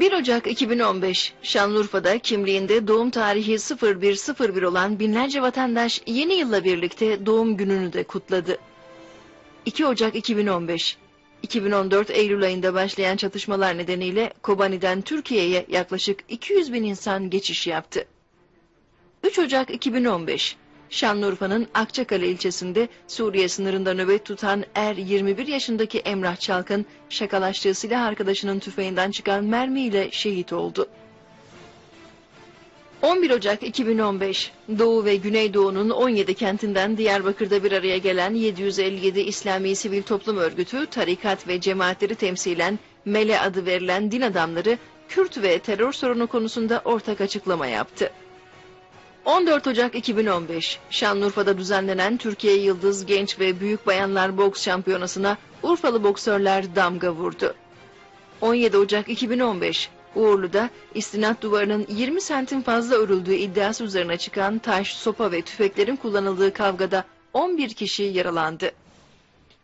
1 Ocak 2015 Şanlıurfa'da kimliğinde doğum tarihi 0101 olan binlerce vatandaş yeni yılla birlikte doğum gününü de kutladı. 2 Ocak 2015 2014 Eylül ayında başlayan çatışmalar nedeniyle Kobani'den Türkiye'ye yaklaşık 200 bin insan geçiş yaptı. 3 Ocak 2015 Şanlıurfa'nın Akçakale ilçesinde Suriye sınırında nöbet tutan er 21 yaşındaki Emrah Çalkın şakalaştığı silah arkadaşının tüfeğinden çıkan mermiyle şehit oldu. 11 Ocak 2015 Doğu ve Güneydoğu'nun 17 kentinden Diyarbakır'da bir araya gelen 757 İslami Sivil Toplum Örgütü, tarikat ve cemaatleri temsilen MELE adı verilen din adamları Kürt ve terör sorunu konusunda ortak açıklama yaptı. 14 Ocak 2015 Şanlıurfa'da düzenlenen Türkiye Yıldız Genç ve Büyük Bayanlar Boks Şampiyonası'na Urfalı boksörler damga vurdu. 17 Ocak 2015 Uğurlu'da istinat duvarının 20 santim fazla örüldüğü iddiası üzerine çıkan taş, sopa ve tüfeklerin kullanıldığı kavgada 11 kişi yaralandı.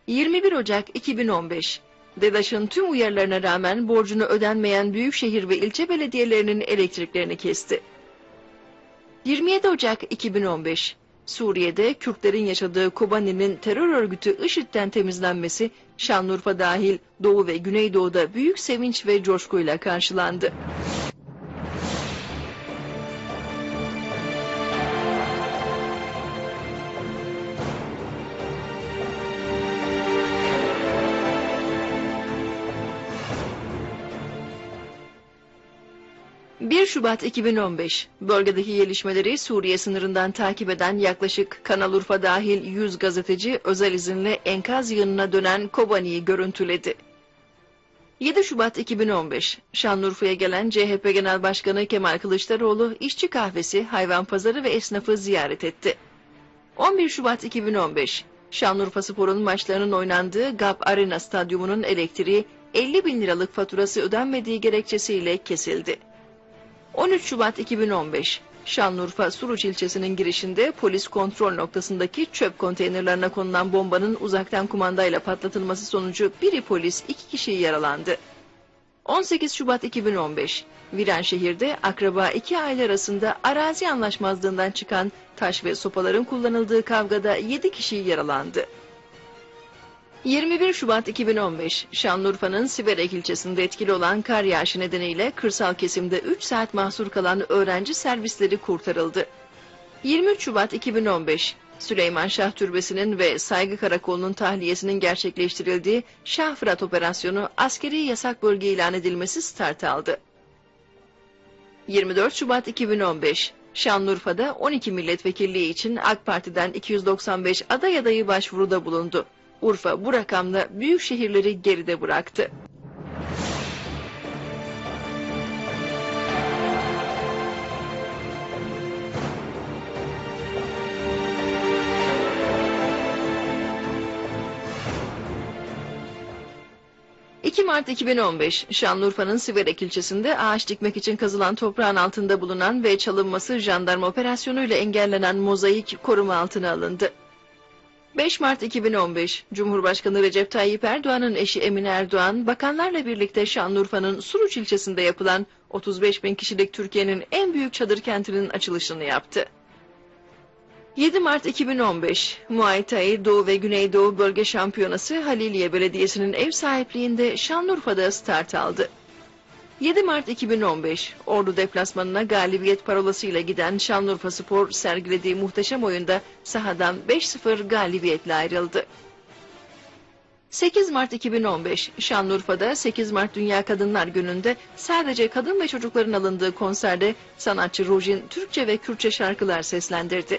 21 Ocak 2015 DEDAŞ'ın tüm uyarılarına rağmen borcunu ödenmeyen büyükşehir ve ilçe belediyelerinin elektriklerini kesti. 27 Ocak 2015 Suriye'de Kürtlerin yaşadığı Kobani'nin terör örgütü IŞİD'den temizlenmesi Şanlıurfa dahil Doğu ve Güneydoğu'da büyük sevinç ve coşkuyla karşılandı. ...1 Şubat 2015... ...bölgedeki gelişmeleri Suriye sınırından takip eden yaklaşık Kanal Urfa dahil 100 gazeteci... ...özel izinle enkaz yığınına dönen Kobani'yi görüntüledi. 7 Şubat 2015 Şanlıurfa'ya gelen CHP Genel Başkanı Kemal Kılıçdaroğlu işçi kahvesi, hayvan pazarı ve esnafı ziyaret etti. 11 Şubat 2015 Şanlıurfa Spor'un maçlarının oynandığı GAP Arena Stadyumu'nun elektriği 50 bin liralık faturası ödenmediği gerekçesiyle kesildi. 13 Şubat 2015 Şanlıurfa Suruç ilçesinin girişinde polis kontrol noktasındaki çöp konteynerlerine konulan bombanın uzaktan kumandayla patlatılması sonucu biri polis iki kişi yaralandı. 18 Şubat 2015 Viranşehir'de akraba iki aile arasında arazi anlaşmazlığından çıkan taş ve sopaların kullanıldığı kavgada 7 kişi yaralandı. 21 Şubat 2015 Şanlıurfa'nın Siverek ilçesinde etkili olan kar yağışı nedeniyle kırsal kesimde 3 saat mahsur kalan öğrenci servisleri kurtarıldı. 23 Şubat 2015 Süleyman Şah Türbesi'nin ve Saygı Karakolu'nun tahliyesinin gerçekleştirildiği Şah Fırat Operasyonu askeri yasak bölge ilan edilmesi start aldı. 24 Şubat 2015 Şanlıurfa'da 12 milletvekilliği için AK Parti'den 295 aday adayı başvuruda bulundu. Urfa bu rakamla büyük şehirleri geride bıraktı. ...2 Mart 2015 Şanlıurfa'nın Siverek ilçesinde ağaç dikmek için kazılan toprağın altında bulunan ve çalınması jandarma operasyonuyla engellenen mozaik koruma altına alındı. 5 Mart 2015 Cumhurbaşkanı Recep Tayyip Erdoğan'ın eşi Emine Erdoğan, bakanlarla birlikte Şanlıurfa'nın Suruç ilçesinde yapılan 35 bin kişilik Türkiye'nin en büyük çadır kentinin açılışını yaptı. 7 Mart 2015 Muay Thai Doğu ve Güneydoğu Bölge Şampiyonası Haliliye Belediyesi'nin ev sahipliğinde Şanlıurfa'da start aldı. 7 Mart 2015 Ordu deplasmanına galibiyet parolasıyla giden Şanlıurfa Spor sergilediği muhteşem oyunda sahadan 5-0 galibiyetle ayrıldı. 8 Mart 2015 Şanlıurfa'da 8 Mart Dünya Kadınlar Günü'nde sadece kadın ve çocukların alındığı konserde sanatçı Rojin Türkçe ve Kürtçe şarkılar seslendirdi.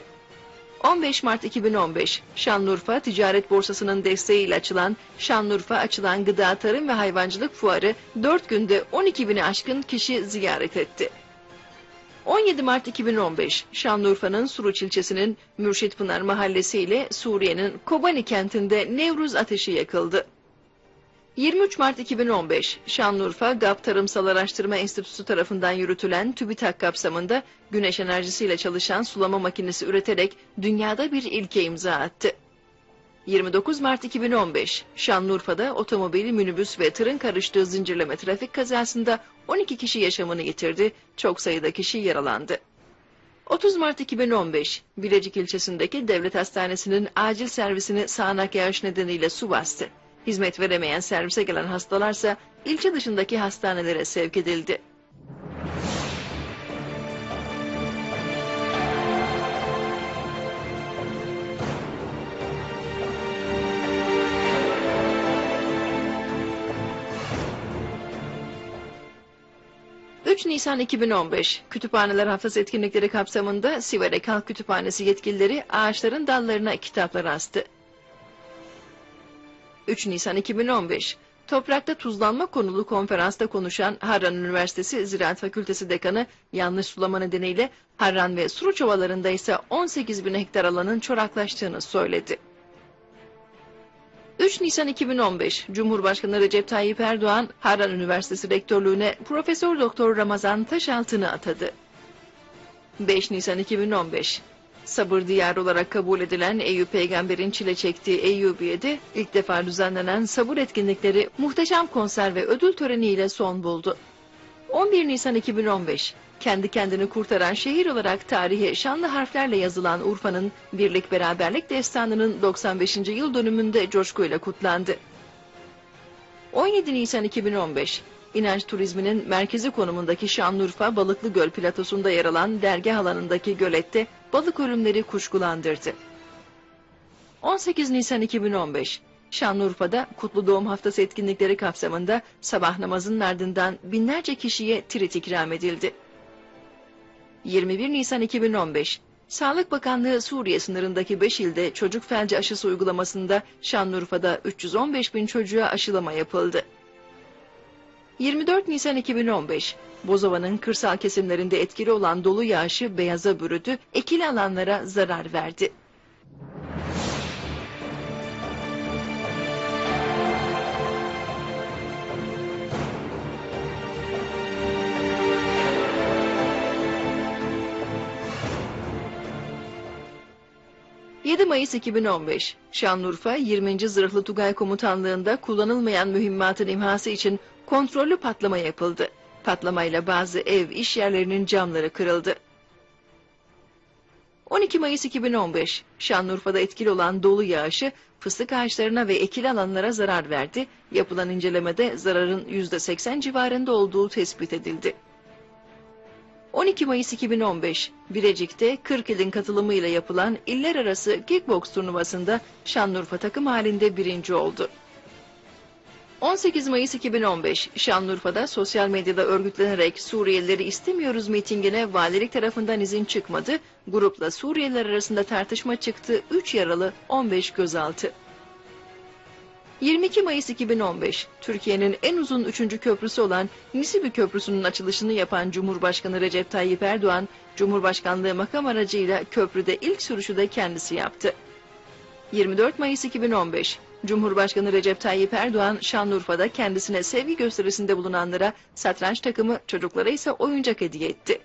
15 Mart 2015 Şanlıurfa Ticaret Borsası'nın desteğiyle açılan Şanlıurfa Açılan Gıda Tarım ve Hayvancılık Fuarı 4 günde 12 bini aşkın kişi ziyaret etti. 17 Mart 2015 Şanlıurfa'nın Suruç ilçesinin Mürşit Pınar mahallesi ile Suriye'nin Kobani kentinde Nevruz ateşi yakıldı. 23 Mart 2015 Şanlıurfa GAP Tarımsal Araştırma Enstitüsü tarafından yürütülen TÜBİTAK kapsamında güneş enerjisiyle çalışan sulama makinesi üreterek dünyada bir ilke imza attı. 29 Mart 2015 Şanlıurfa'da otomobil, minibüs ve tırın karıştığı zincirleme trafik kazasında 12 kişi yaşamını yitirdi, çok sayıda kişi yaralandı. 30 Mart 2015, Bilecik ilçesindeki devlet hastanesinin acil servisini sağanak yağış nedeniyle su bastı. Hizmet veremeyen servise gelen hastalarsa ilçe dışındaki hastanelere sevk edildi. ...3 Nisan 2015, Kütüphaneler Haftası etkinlikleri kapsamında Siverek Halk Kütüphanesi yetkilileri ağaçların dallarına kitaplar astı. 3 Nisan 2015, Toprakta tuzlanma konulu konferansta konuşan Harran Üniversitesi Ziraat Fakültesi Dekanı yanlış sulama nedeniyle Harran ve Suruç ovalarında ise 18 bin hektar alanın çoraklaştığını söyledi. 3 Nisan 2015 Cumhurbaşkanı Recep Tayyip Erdoğan Harran Üniversitesi Rektörlüğüne Profesör Doktor Ramazan Taşaltı'nı atadı. 5 Nisan 2015 Sabır diyarı olarak kabul edilen Eyüp peygamberin çile çektiği Eyyubiye'de ilk defa düzenlenen sabır etkinlikleri muhteşem konser ve ödül töreniyle son buldu. 11 Nisan 2015 kendi kendini kurtaran şehir olarak tarihe şanlı harflerle yazılan Urfa'nın birlik beraberlik destanının 95. yıl dönümünde coşkuyla kutlandı. 17 Nisan 2015 İnanç turizminin merkezi konumundaki Şanlıurfa Balıklı Göl platosunda yer alan dergah alanındaki gölette balık ölümleri kuşkulandırdı. 18 Nisan 2015 Şanlıurfa'da Kutlu Doğum Haftası etkinlikleri kapsamında sabah namazının ardından binlerce kişiye trit ikram edildi. 21 Nisan 2015 Sağlık Bakanlığı Suriye sınırındaki 5 ilde çocuk felci aşısı uygulamasında Şanlıurfa'da 315 bin çocuğa aşılama yapıldı. 24 Nisan 2015 Bozova'nın kırsal kesimlerinde etkili olan dolu yağışı beyaza bürüdü, ekili alanlara zarar verdi. ...7 Mayıs 2015... ...Şanlıurfa 20. Zırhlı Tugay Komutanlığı'nda... ...kullanılmayan mühimmatın imhası için... ...kontrollü patlama yapıldı. Patlamayla bazı ev, iş yerlerinin camları kırıldı. 12 Mayıs 2015 Şanlıurfa'da etkili olan dolu yağışı fıstık ağaçlarına ve ekili alanlara zarar verdi. Yapılan incelemede zararın %80 civarında olduğu tespit edildi. 12 Mayıs 2015 Bilecik'te 40 ilin katılımıyla yapılan iller arası kickbox turnuvasında Şanlıurfa takım halinde birinci oldu. 18 Mayıs 2015 Şanlıurfa'da sosyal medyada örgütlenerek Suriyelileri istemiyoruz mitingine valilik tarafından izin çıkmadı. Grupla Suriyeliler arasında tartışma çıktı. 3 yaralı 15 gözaltı. 22 Mayıs 2015 Türkiye'nin en uzun 3. köprüsü olan Nisibi Köprüsü'nün açılışını yapan Cumhurbaşkanı Recep Tayyip Erdoğan, Cumhurbaşkanlığı makam aracıyla köprüde ilk sürüşü de kendisi yaptı. 24 Mayıs 2015 Cumhurbaşkanı Recep Tayyip Erdoğan Şanlıurfa'da kendisine sevgi gösterisinde bulunanlara satranç takımı, çocuklara ise oyuncak hediye etti.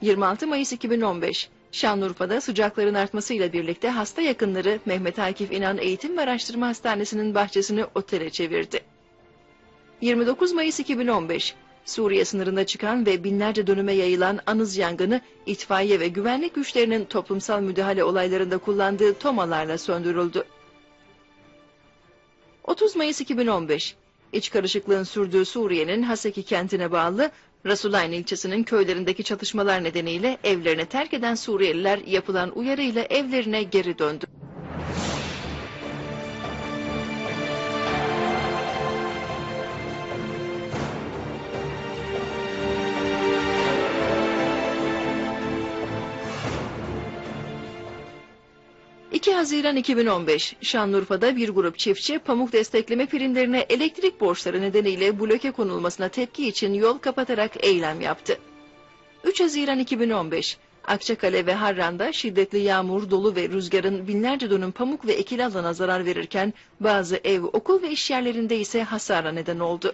26 Mayıs 2015 Şanlıurfa'da sıcakların artmasıyla birlikte hasta yakınları Mehmet Akif İnan Eğitim ve Araştırma Hastanesi'nin bahçesini otele çevirdi. 29 Mayıs 2015 Suriye sınırında çıkan ve binlerce dönüme yayılan anız yangını itfaiye ve güvenlik güçlerinin toplumsal müdahale olaylarında kullandığı tomalarla söndürüldü. 30 Mayıs 2015 İç karışıklığın sürdüğü Suriye'nin Haseki kentine bağlı Rasulayn ilçesinin köylerindeki çatışmalar nedeniyle evlerini terk eden Suriyeliler yapılan uyarıyla evlerine geri döndü. 2 Haziran 2015 Şanlıurfa'da bir grup çiftçi pamuk destekleme primlerine elektrik borçları nedeniyle bloke konulmasına tepki için yol kapatarak eylem yaptı. 3 Haziran 2015 Akçakale ve Harran'da şiddetli yağmur, dolu ve rüzgarın binlerce dönüm pamuk ve ekili alana zarar verirken bazı ev, okul ve iş yerlerinde ise hasara neden oldu.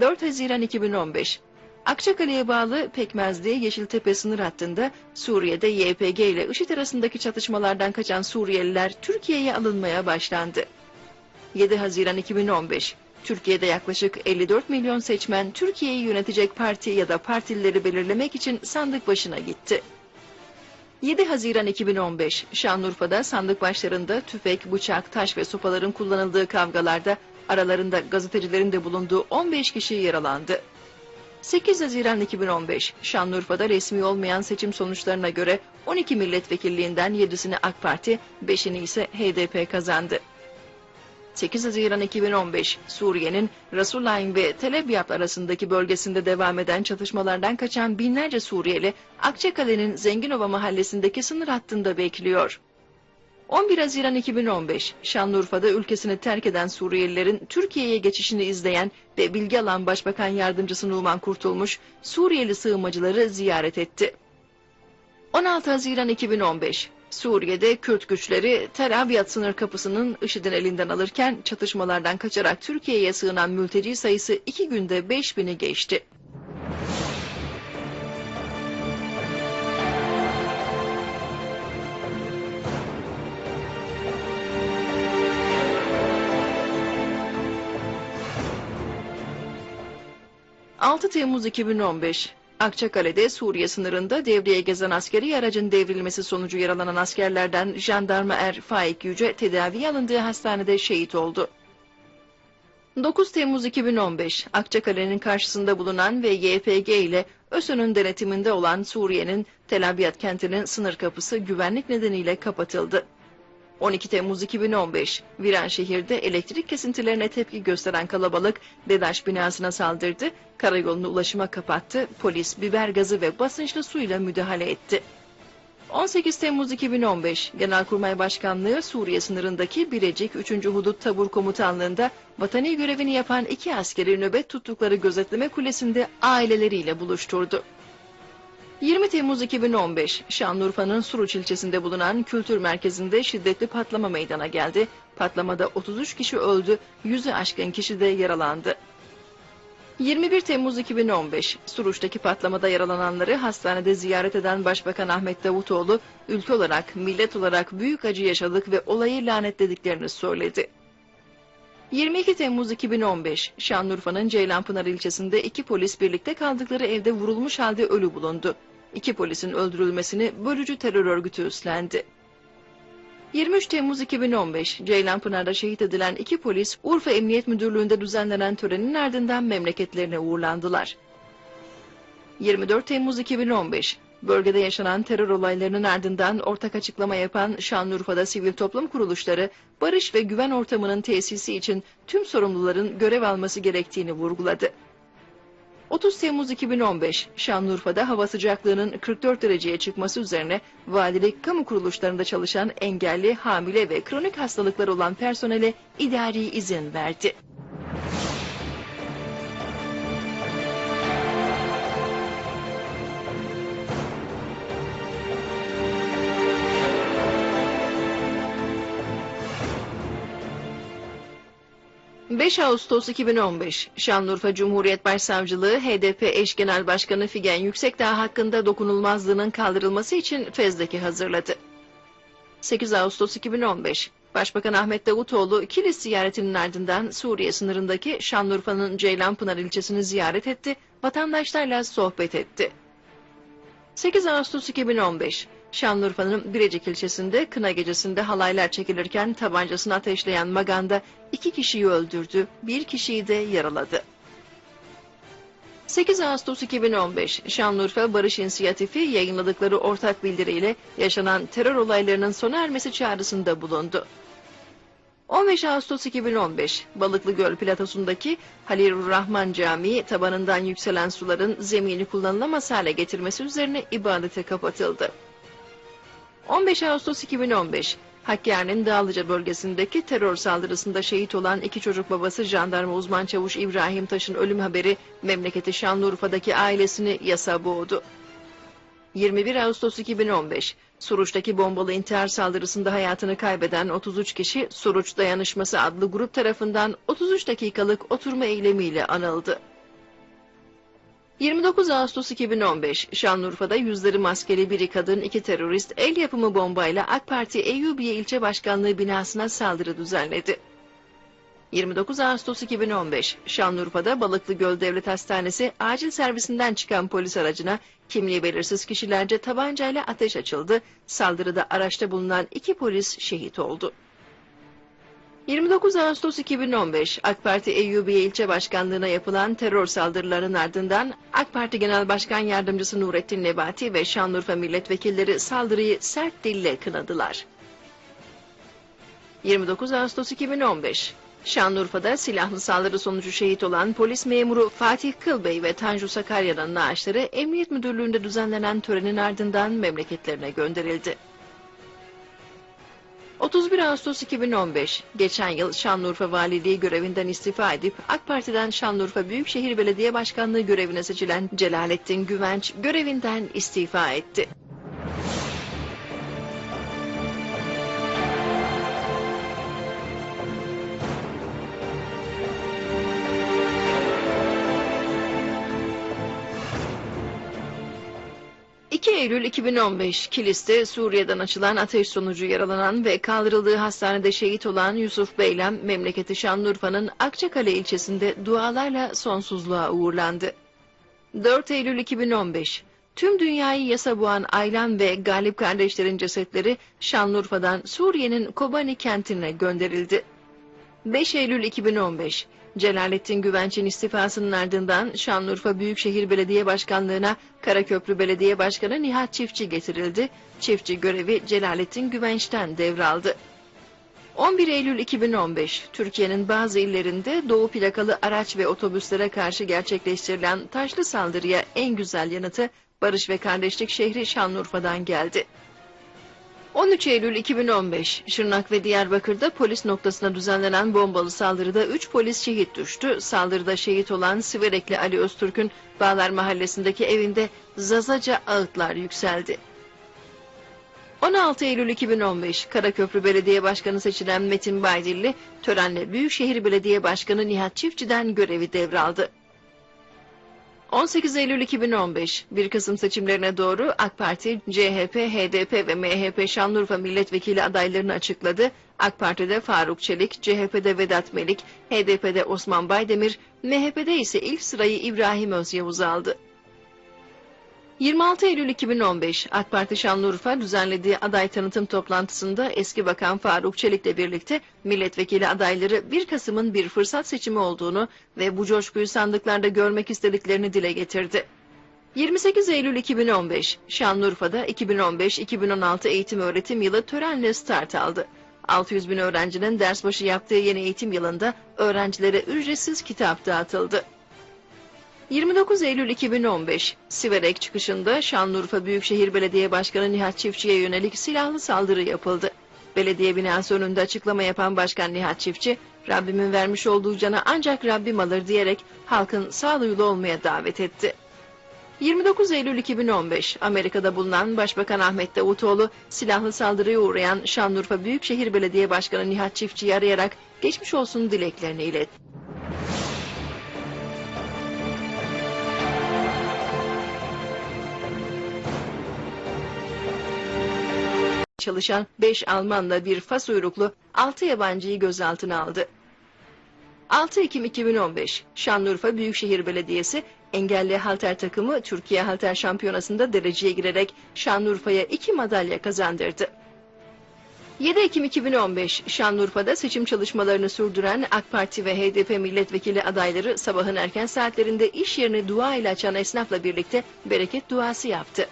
4 Haziran 2015 Akçakale'ye bağlı Pekmezli Yeşiltepe sınır hattında Suriye'de YPG ile IŞİD arasındaki çatışmalardan kaçan Suriyeliler Türkiye'ye alınmaya başlandı. 7 Haziran 2015 Türkiye'de yaklaşık 54 milyon seçmen Türkiye'yi yönetecek parti ya da partileri belirlemek için sandık başına gitti. 7 Haziran 2015 Şanlıurfa'da sandık başlarında tüfek, bıçak, taş ve sopaların kullanıldığı kavgalarda aralarında gazetecilerin de bulunduğu 15 kişi yaralandı. 8 Haziran 2015 Şanlıurfa'da resmi olmayan seçim sonuçlarına göre 12 milletvekilliğinden 7'sini AK Parti, 5'ini ise HDP kazandı. 8 Haziran 2015 Suriye'nin Rasulayn ve Tel Abyad arasındaki bölgesinde devam eden çatışmalardan kaçan binlerce Suriyeli Akçakale'nin Zenginova mahallesindeki sınır hattında bekliyor. 11 Haziran 2015 Şanlıurfa'da ülkesini terk eden Suriyelilerin Türkiye'ye geçişini izleyen ve bilgi alan Başbakan Yardımcısı Numan Kurtulmuş Suriyeli sığınmacıları ziyaret etti. 16 Haziran 2015 Suriye'de Kürt güçleri Tel Abyad sınır kapısının IŞİD'in elinden alırken çatışmalardan kaçarak Türkiye'ye sığınan mülteci sayısı iki günde 5000'i geçti. ...6 Temmuz 2015 Akçakale'de Suriye sınırında devreye gezen askeri aracın devrilmesi sonucu yaralanan askerlerden jandarma er Faik Yüce tedavi alındığı hastanede şehit oldu. 9 Temmuz 2015 Akçakale'nin karşısında bulunan ve YPG ile ÖSO'nun denetiminde olan Suriye'nin Tel Abyad kentinin sınır kapısı güvenlik nedeniyle kapatıldı. 12 Temmuz 2015 Viranşehir'de elektrik kesintilerine tepki gösteren kalabalık DEDAŞ binasına saldırdı, karayolunu ulaşıma kapattı, polis biber gazı ve basınçlı suyla müdahale etti. 18 Temmuz 2015 Genelkurmay Başkanlığı Suriye sınırındaki Birecik 3. Hudut Tabur Komutanlığı'nda vatani görevini yapan iki askeri nöbet tuttukları gözetleme kulesinde aileleriyle buluşturdu. 20 Temmuz 2015 Şanlıurfa'nın Suruç ilçesinde bulunan kültür merkezinde şiddetli patlama meydana geldi. Patlamada 33 kişi öldü, yüzü aşkın kişi de yaralandı. 21 Temmuz 2015 Suruç'taki patlamada yaralananları hastanede ziyaret eden Başbakan Ahmet Davutoğlu, ülke olarak, millet olarak büyük acı yaşadık ve olayı lanetlediklerini söyledi. 22 Temmuz 2015 Şanlıurfa'nın Ceylanpınar ilçesinde iki polis birlikte kaldıkları evde vurulmuş halde ölü bulundu. İki polisin öldürülmesini bölücü terör örgütü üstlendi. 23 Temmuz 2015 Ceylanpınar'da şehit edilen iki polis Urfa Emniyet Müdürlüğü'nde düzenlenen törenin ardından memleketlerine uğurlandılar. 24 Temmuz 2015 Bölgede yaşanan terör olaylarının ardından ortak açıklama yapan Şanlıurfa'da sivil toplum kuruluşları barış ve güven ortamının tesisi için tüm sorumluların görev alması gerektiğini vurguladı. 30 Temmuz 2015 Şanlıurfa'da hava sıcaklığının 44 dereceye çıkması üzerine valilik kamu kuruluşlarında çalışan engelli, hamile ve kronik hastalıklar olan personele idari izin verdi. 5 Ağustos 2015 Şanlıurfa Cumhuriyet Başsavcılığı HDP eş genel başkanı Figen Yüksekdağ hakkında dokunulmazlığının kaldırılması için fezleke hazırladı. 8 Ağustos 2015 Başbakan Ahmet Davutoğlu Kilis ziyaretinin ardından Suriye sınırındaki Şanlıurfa'nın Ceylanpınar ilçesini ziyaret etti, vatandaşlarla sohbet etti. 8 Ağustos 2015 Şanlıurfa'nın Birecik ilçesinde kına gecesinde halaylar çekilirken tabancasını ateşleyen Maganda iki kişiyi öldürdü, bir kişiyi de yaraladı. 8 Ağustos 2015 Şanlıurfa Barış İnisiyatifi yayınladıkları ortak bildiriyle yaşanan terör olaylarının sona ermesi çağrısında bulundu. 15 Ağustos 2015 Balıklı Göl platosundaki Halilur Rahman Camii tabanından yükselen suların zemini kullanılamaz hale getirmesi üzerine ibadete kapatıldı. 15 Ağustos 2015 Hakkari'nin Dağlıca bölgesindeki terör saldırısında şehit olan iki çocuk babası jandarma uzman çavuş İbrahim Taş'ın ölüm haberi memleketi Şanlıurfa'daki ailesini yasa boğdu. 21 Ağustos 2015 Suruç'taki bombalı intihar saldırısında hayatını kaybeden 33 kişi Suruç Dayanışması adlı grup tarafından 33 dakikalık oturma eylemiyle anıldı. 29 Ağustos 2015 Şanlıurfa'da yüzleri maskeli biri kadın iki terörist el yapımı bombayla AK Parti Eyyubiye İlçe Başkanlığı binasına saldırı düzenledi. 29 Ağustos 2015 Şanlıurfa'da Balıklıgöl Devlet Hastanesi acil servisinden çıkan polis aracına kimliği belirsiz kişilerce tabancayla ateş açıldı. Saldırıda araçta bulunan iki polis şehit oldu. 29 Ağustos 2015 AK Parti Eyyubiye ilçe başkanlığına yapılan terör saldırılarının ardından AK Parti Genel Başkan Yardımcısı Nurettin Nebati ve Şanlıurfa milletvekilleri saldırıyı sert dille kınadılar. 29 Ağustos 2015 Şanlıurfa'da silahlı saldırı sonucu şehit olan polis memuru Fatih Kılbey ve Tanju Sakarya'nın naaşları Emniyet Müdürlüğü'nde düzenlenen törenin ardından memleketlerine gönderildi. 31 Ağustos 2015, geçen yıl Şanlıurfa Valiliği görevinden istifa edip AK Parti'den Şanlıurfa Büyükşehir Belediye Başkanlığı görevine seçilen Celalettin Güvenç görevinden istifa etti. Eylül 2015 Kilis'te Suriye'den açılan ateş sonucu yaralanan ve kaldırıldığı hastanede şehit olan Yusuf Beylem, memleketi Şanlıurfa'nın Akçakale ilçesinde dualarla sonsuzluğa uğurlandı. 4 Eylül 2015 Tüm dünyayı yasa boğan Aylan ve Galip kardeşlerin cesetleri Şanlıurfa'dan Suriye'nin Kobani kentine gönderildi. 5 Eylül 2015 Celalettin Güvenç'in istifasının ardından Şanlıurfa Büyükşehir Belediye Başkanlığı'na Karaköprü Belediye Başkanı Nihat Çiftçi getirildi. Çiftçi görevi Celalettin Güvenç'ten devraldı. 11 Eylül 2015 Türkiye'nin bazı illerinde doğu plakalı araç ve otobüslere karşı gerçekleştirilen taşlı saldırıya en güzel yanıtı Barış ve Kardeşlik şehri Şanlıurfa'dan geldi. 13 Eylül 2015 Şırnak ve Diyarbakır'da polis noktasına düzenlenen bombalı saldırıda 3 polis şehit düştü. Saldırıda şehit olan Siverekli Ali Öztürk'ün Bağlar Mahallesi'ndeki evinde zazaca ağıtlar yükseldi. 16 Eylül 2015 Karaköprü Belediye Başkanı seçilen Metin Baydilli törenle Büyükşehir Belediye Başkanı Nihat Çiftçi'den görevi devraldı. 18 Eylül 2015 1 Kasım seçimlerine doğru AK Parti, CHP, HDP ve MHP Şanlıurfa milletvekili adaylarını açıkladı. AK Parti'de Faruk Çelik, CHP'de Vedat Melik, HDP'de Osman Baydemir, MHP'de ise ilk sırayı İbrahim Özyavuz aldı. 26 Eylül 2015 AK Parti Şanlıurfa düzenlediği aday tanıtım toplantısında eski bakan Faruk Çelik'le birlikte milletvekili adayları 1 Kasım'ın bir fırsat seçimi olduğunu ve bu coşkuyu sandıklarda görmek istediklerini dile getirdi. 28 Eylül 2015 Şanlıurfa'da 2015-2016 eğitim öğretim yılı törenle start aldı. 600 bin öğrencinin ders başı yaptığı yeni eğitim yılında öğrencilere ücretsiz kitap dağıtıldı. 29 Eylül 2015 Siverek çıkışında Şanlıurfa Büyükşehir Belediye Başkanı Nihat Çiftçi'ye yönelik silahlı saldırı yapıldı. Belediye binası önünde açıklama yapan Başkan Nihat Çiftçi, Rabbimin vermiş olduğu cana ancak Rabbim alır diyerek halkın sağduyulu olmaya davet etti. 29 Eylül 2015 Amerika'da bulunan Başbakan Ahmet Davutoğlu silahlı saldırıya uğrayan Şanlıurfa Büyükşehir Belediye Başkanı Nihat Çiftçi'yi arayarak geçmiş olsun dileklerini iletti. Çalışan 5 Almanla bir Fas uyruklu 6 yabancıyı gözaltına aldı. 6 Ekim 2015 Şanlıurfa Büyükşehir Belediyesi engelli halter takımı Türkiye Halter Şampiyonası'nda dereceye girerek Şanlıurfa'ya 2 madalya kazandırdı. 7 Ekim 2015 Şanlıurfa'da seçim çalışmalarını sürdüren AK Parti ve HDP milletvekili adayları sabahın erken saatlerinde iş yerini dua ile açan esnafla birlikte bereket duası yaptı.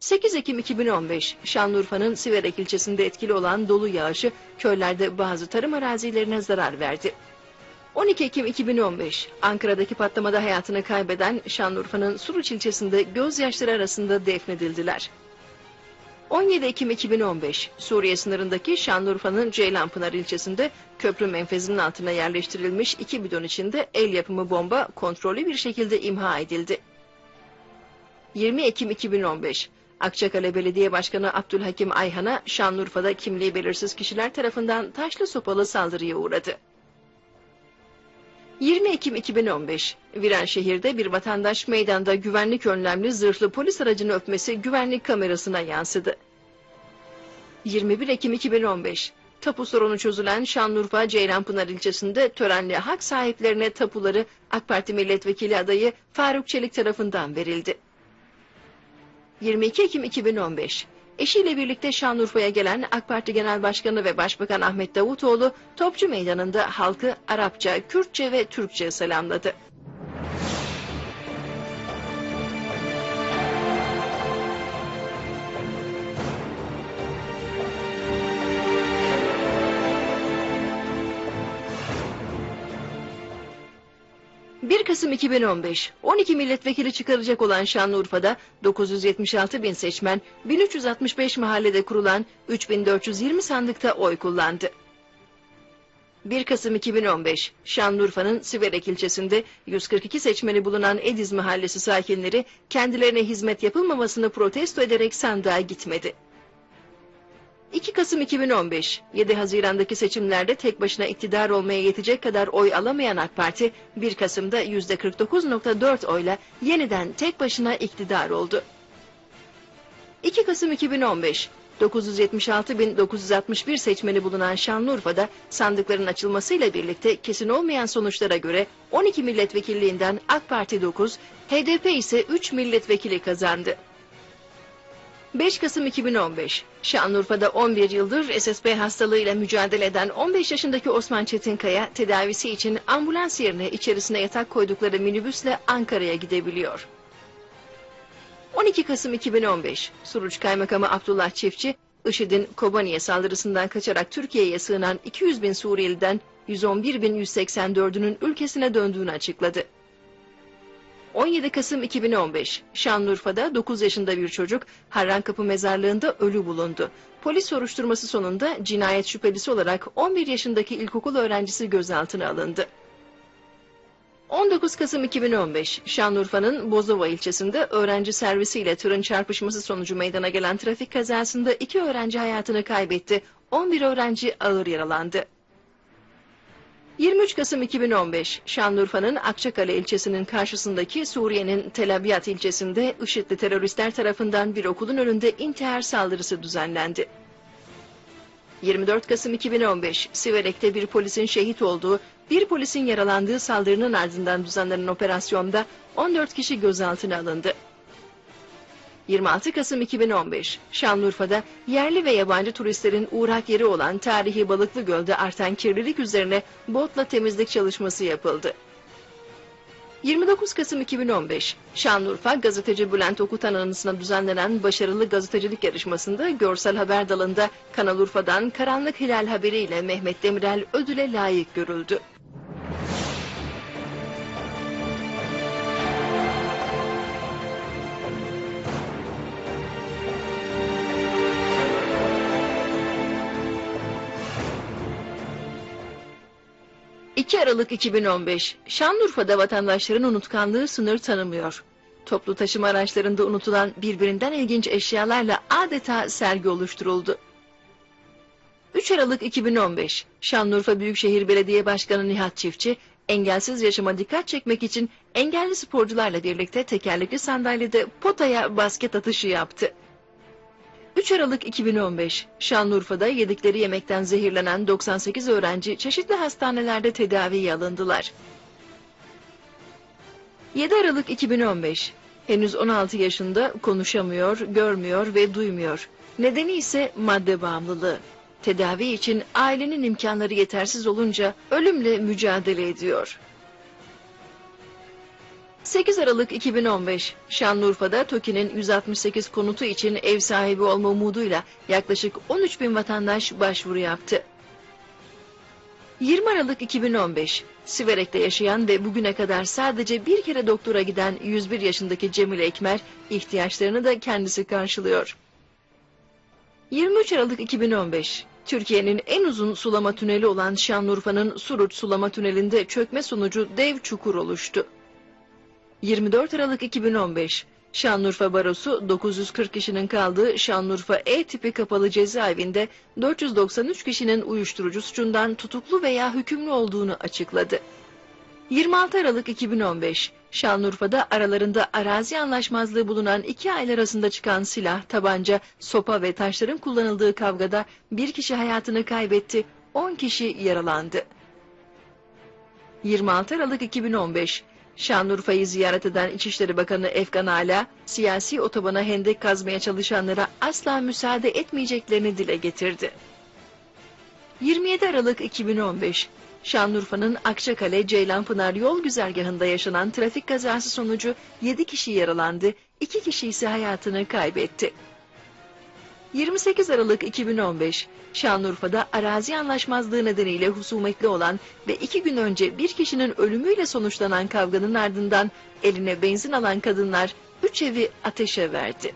8 Ekim 2015 Şanlıurfa'nın Siverek ilçesinde etkili olan dolu yağışı köylerde bazı tarım arazilerine zarar verdi. 12 Ekim 2015 Ankara'daki patlamada hayatını kaybeden Şanlıurfa'nın Suruç ilçesinde gözyaşları arasında defnedildiler. 17 Ekim 2015 Suriye sınırındaki Şanlıurfa'nın Ceylanpınar ilçesinde köprü menfezinin altına yerleştirilmiş iki bidon içinde el yapımı bomba kontrollü bir şekilde imha edildi. 20 Ekim 2015 Akçakale Belediye Başkanı Abdülhakim Ayhan'a Şanlıurfa'da kimliği belirsiz kişiler tarafından taşlı sopalı saldırıya uğradı. 20 Ekim 2015 Viranşehir'de bir vatandaş meydanda güvenlik önlemli zırhlı polis aracını öpmesi güvenlik kamerasına yansıdı. 21 Ekim 2015 Tapu sorunu çözülen Şanlıurfa Ceylanpınar ilçesinde törenle hak sahiplerine tapuları AK Parti milletvekili adayı Faruk Çelik tarafından verildi. 22 Ekim 2015 Eşiyle birlikte Şanlıurfa'ya gelen AK Parti Genel Başkanı ve Başbakan Ahmet Davutoğlu Topçu Meydanı'nda halkı Arapça, Kürtçe ve Türkçe selamladı. ...1 Kasım 2015, 12 milletvekili çıkaracak olan Şanlıurfa'da 976 bin seçmen, 1365 mahallede kurulan 3420 sandıkta oy kullandı. 1 Kasım 2015, Şanlıurfa'nın Siverek ilçesinde 142 seçmeni bulunan Ediz mahallesi sakinleri kendilerine hizmet yapılmamasını protesto ederek sandığa gitmedi. 2 Kasım 2015, 7 Haziran'daki seçimlerde tek başına iktidar olmaya yetecek kadar oy alamayan AK Parti, 1 Kasım'da %49.4 oyla yeniden tek başına iktidar oldu. 2 Kasım 2015, 976.961 seçmeni bulunan Şanlıurfa'da sandıkların açılmasıyla birlikte kesin olmayan sonuçlara göre 12 milletvekilliğinden AK Parti 9, HDP ise 3 milletvekili kazandı. 5 Kasım 2015, Şanlıurfa'da 11 yıldır SSP hastalığıyla mücadele eden 15 yaşındaki Osman Çetinkaya tedavisi için ambulans yerine içerisine yatak koydukları minibüsle Ankara'ya gidebiliyor. 12 Kasım 2015, Suruç Kaymakamı Abdullah Çiftçi, IŞİD'in Kobaniye saldırısından kaçarak Türkiye'ye sığınan 200 bin Suriyeliden 111.184'ünün ülkesine döndüğünü açıkladı. 17 Kasım 2015, Şanlıurfa'da 9 yaşında bir çocuk Harrankapı mezarlığında ölü bulundu. Polis soruşturması sonunda cinayet şüphelisi olarak 11 yaşındaki ilkokul öğrencisi gözaltına alındı. 19 Kasım 2015, Şanlıurfa'nın Bozova ilçesinde öğrenci servisiyle tırın çarpışması sonucu meydana gelen trafik kazasında iki öğrenci hayatını kaybetti, 11 öğrenci ağır yaralandı. 23 Kasım 2015, Şanlıurfa'nın Akçakale ilçesinin karşısındaki Suriye'nin Tel ilçesinde IŞİD'li teröristler tarafından bir okulun önünde intihar saldırısı düzenlendi. 24 Kasım 2015, Siverek'te bir polisin şehit olduğu, bir polisin yaralandığı saldırının ardından düzenlenen operasyonda 14 kişi gözaltına alındı. 26 Kasım 2015, Şanlıurfa'da yerli ve yabancı turistlerin uğrak yeri olan tarihi Balıklı Göl'de artan kirlilik üzerine botla temizlik çalışması yapıldı. 29 Kasım 2015, Şanlıurfa gazeteci Bülent Okutan anısına düzenlenen başarılı gazetecilik yarışmasında görsel haber dalında Kanal Urfa'dan Karanlık Hilal haberiyle Mehmet Demirel ödüle layık görüldü. ...2 Aralık 2015... ...Şanlıurfa'da vatandaşların unutkanlığı sınır tanımıyor. Toplu taşıma araçlarında unutulan birbirinden ilginç eşyalarla adeta sergi oluşturuldu. 3 Aralık 2015... ...Şanlıurfa Büyükşehir Belediye Başkanı Nihat Çiftçi... ...engelsiz yaşama dikkat çekmek için... ...engelli sporcularla birlikte tekerlekli sandalyede potaya basket atışı yaptı. 3 Aralık 2015, Şanlıurfa'da yedikleri yemekten zehirlenen 98 öğrenci çeşitli hastanelerde tedaviye alındılar. 7 Aralık 2015, henüz 16 yaşında konuşamıyor, görmüyor ve duymuyor. Nedeni ise madde bağımlılığı. Tedavi için ailenin imkanları yetersiz olunca ölümle mücadele ediyor. 8 Aralık 2015, Şanlıurfa'da TOKİ'nin 168 konutu için ev sahibi olma umuduyla yaklaşık 13 bin vatandaş başvuru yaptı. 20 Aralık 2015, Siverek'te yaşayan ve bugüne kadar sadece bir kere doktora giden 101 yaşındaki Cemil Ekmer, ihtiyaçlarını da kendisi karşılıyor. 23 Aralık 2015, Türkiye'nin en uzun sulama tüneli olan Şanlıurfa'nın Suruç Sulama Tüneli'nde çökme sonucu dev çukur oluştu. 24 Aralık 2015 Şanlıurfa Barosu 940 kişinin kaldığı Şanlıurfa E tipi kapalı cezaevinde 493 kişinin uyuşturucu suçundan tutuklu veya hükümlü olduğunu açıkladı. 26 Aralık 2015 Şanlıurfa'da aralarında arazi anlaşmazlığı bulunan iki aile arasında çıkan silah, tabanca, sopa ve taşların kullanıldığı kavgada bir kişi hayatını kaybetti, 10 kişi yaralandı. 26 Aralık 2015 Şanlıurfa'yı ziyaret eden İçişleri Bakanı Efkan Ala, siyasi otobana hendek kazmaya çalışanlara asla müsaade etmeyeceklerini dile getirdi. 27 Aralık 2015 Şanlıurfa'nın Akçakale Ceylanpınar yol güzergahında yaşanan trafik kazası sonucu 7 kişi yaralandı, 2 kişi ise hayatını kaybetti. 28 Aralık 2015 Şanlıurfa'da arazi anlaşmazlığı nedeniyle husumetli olan ve iki gün önce bir kişinin ölümüyle sonuçlanan kavganın ardından eline benzin alan kadınlar üç evi ateşe verdi.